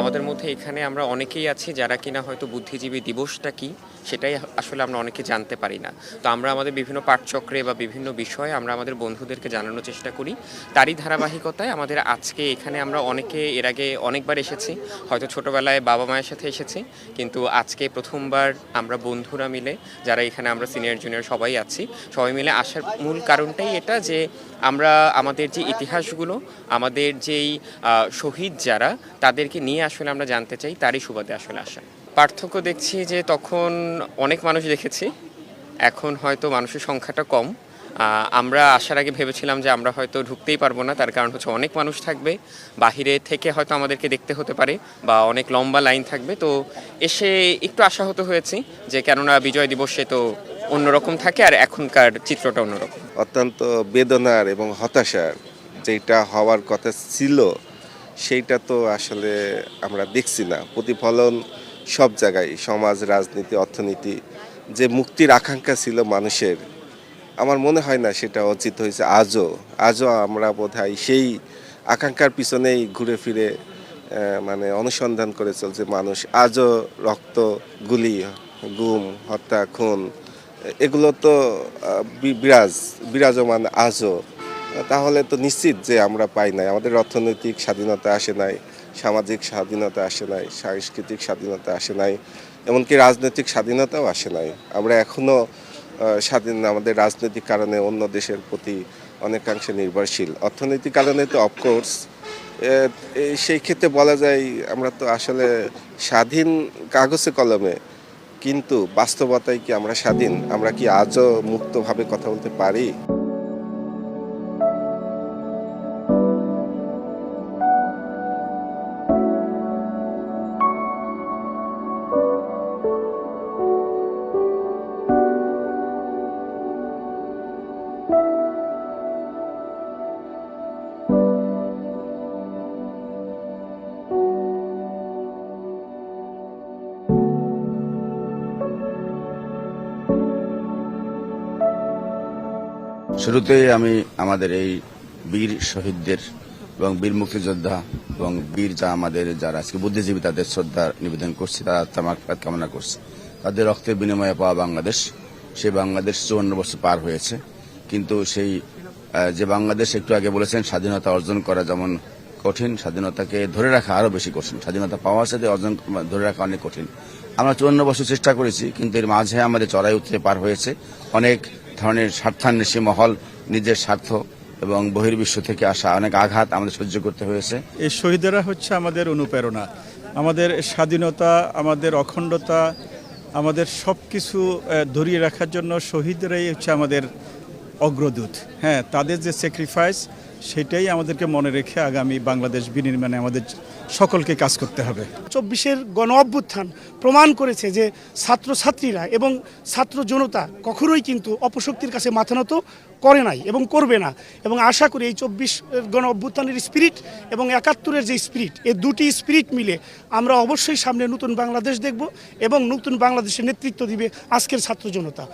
আমাদের মধ্যে এখানে আমরা অনেকেই আছি যারা কিনা হয়তো বুদ্ধিজীবী দিবসটা কি, সেটাই আসলে আমরা অনেকে জানতে পারি না। তো আমরা আমাদের বিভিন্ন পাঠচক্রে বা বিভিন্ন বিষয়ে আমরা আমাদের বন্ধুদেরকে জানানোর চেষ্টা করি। তারই ধারাবাহিকতায় আমাদের আজকে এখানে আমরা অনেকে এর আগে অনেকবার এসেছি। হয়তো ছোটবেলায় বাবা মায়ের সাথে এসেছি। কিন্তু আজকে প্রথমবার আমরা বন্ধুরা মিলে, যারা এখানে আমরা সিনিয়র, জুনিয়র সবাই আছি, সবাই মিলে আসার মূল কারণটাই এটা যে আমরা আমাদের যে ইতিহাসগুলো, আমাদের যেই শহীদ যারা, তাদেরকে নিয়ে আসলে আমরা জানতে চাই, তারই সুবাদে আসলে আসা। পার্থক্য দেখছি যে তখন অনেক মানুষ দেখেছি, এখন হয়তো মানুষের সংখ্যাটা কম। আমরা আসার আগে ভেবেছিলাম যে আমরা হয়তো ঢুকতেই পারব না, তার কারণ হচ্ছে অনেক মানুষ থাকবে। বাহিরে থেকে হয়তো আমাদেরকে দেখতে হতে পারে বা অনেক লম্বা লাইন থাকবে। তো এসে একটু আশাহত হয়েছি যে কেননা বিজয় দিবসে তো অন্যরকম থাকে আর এখনকার চিত্রটা অন্যরকম। অত্যন্ত বেদনার এবং হতাশার যেটা হওয়ার কথা ছিল সেইটা তো আসলে আমরা দেখছি না। প্রতিফলন সব জায়গায়, সমাজ, রাজনীতি, অর্থনীতি, যে মুক্তির আকাঙ্ক্ষা ছিল মানুষের, আমার মনে হয় না সেটা অর্জিত হয়েছে আজও। আজও আমরা বোধহয় সেই আকাঙ্ক্ষার পিছনেই ঘুরে ফিরে মানে অনুসন্ধান করে চলছে মানুষ। আজও রক্ত, গুলি, গুম, হত্যা, খুন, এগুলো তো বিরাজ, বিরাজমান আজও। তাহলে তো নিশ্চিত যে আমরা পাই নাই। আমাদের অর্থনৈতিক স্বাধীনতা আসে নাই, সামাজিক স্বাধীনতা আসে নাই, সাংস্কৃতিক স্বাধীনতা আসে নাই, এমনকি রাজনৈতিক স্বাধীনতাও আসে নাই। আমরা এখনও স্বাধীন, আমাদের রাজনৈতিক কারণে অন্য দেশের প্রতি অনেকাংশে নির্ভরশীল। অর্থনৈতিক কারণে তো অফকোর্স সেই ক্ষেত্রে বলা যায় আমরা তো আসলে স্বাধীন কাগজে কলমে, কিন্তু বাস্তবতায় কি আমরা স্বাধীন? আমরা কি আজও মুক্তভাবে কথা বলতে পারি? শুরুতেই আমি আমাদের এই বীর শহীদদের এবং বীর মুক্তিযোদ্ধা এবং বীর যা আমাদের যারা আজকে বুদ্ধিজীবী তাদের শ্রদ্ধা নিবেদন করছি, তারা তামাক কামনা করছে। তাদের রক্তের বিনিময়ে পাওয়া বাংলাদেশ সেই বাংলাদেশ চুয়ান্ন বছর পার হয়েছে। কিন্তু সেই যে বাংলাদেশ একটু আগে বলেছেন, স্বাধীনতা অর্জন করা যেমন কঠিন, স্বাধীনতাকে ধরে রাখা আরও বেশি কঠিন। স্বাধীনতা পাওয়ার সাথে অর্জন ধরে রাখা অনেক কঠিন। আমরা চুয়ান্ন বছর চেষ্টা করেছি, কিন্তু এর মাঝে আমাদের চড়াই উত্তরে পার হয়েছে। অনেক ধরনের স্বার্থান্বেষী মহল নিজের স্বার্থ এবং বহির্বিশ্ব থেকে আসা অনেক আঘাত আমাদের সহ্য করতে হয়েছে। এই শহীদেরা হচ্ছে আমাদের অনুপ্রেরণা। আমাদের স্বাধীনতা, আমাদের অখণ্ডতা, আমাদের সব কিছু ধরিয়ে রাখার জন্য শহীদরাই হচ্ছে আমাদের অগ্রদূত। হ্যাঁ তাদের যে স্যাক্রিফাইস সেটাই আমাদেরকে মনে রেখে আগামী বাংলাদেশ বিনির্মাণে আমাদের সকলকে কাজ করতে হবে। চব্বিশের গণ অভ্যুত্থান প্রমাণ করেছে যে ছাত্রছাত্রীরা এবং ছাত্র জনতা কখনোই কিন্তু অপশক্তির কাছে মাথা নত করে নাই এবং করবে না। এবং আশা করি এই চব্বিশ গণ অভ্যুত্থানের স্পিরিট এবং একাত্তরের যে স্পিরিট এই দুটি স্পিরিট মিলে আমরা অবশ্যই সামনে নতুন বাংলাদেশ দেখব এবং নতুন বাংলাদেশের নেতৃত্ব দিবে আজকের ছাত্র জনতা।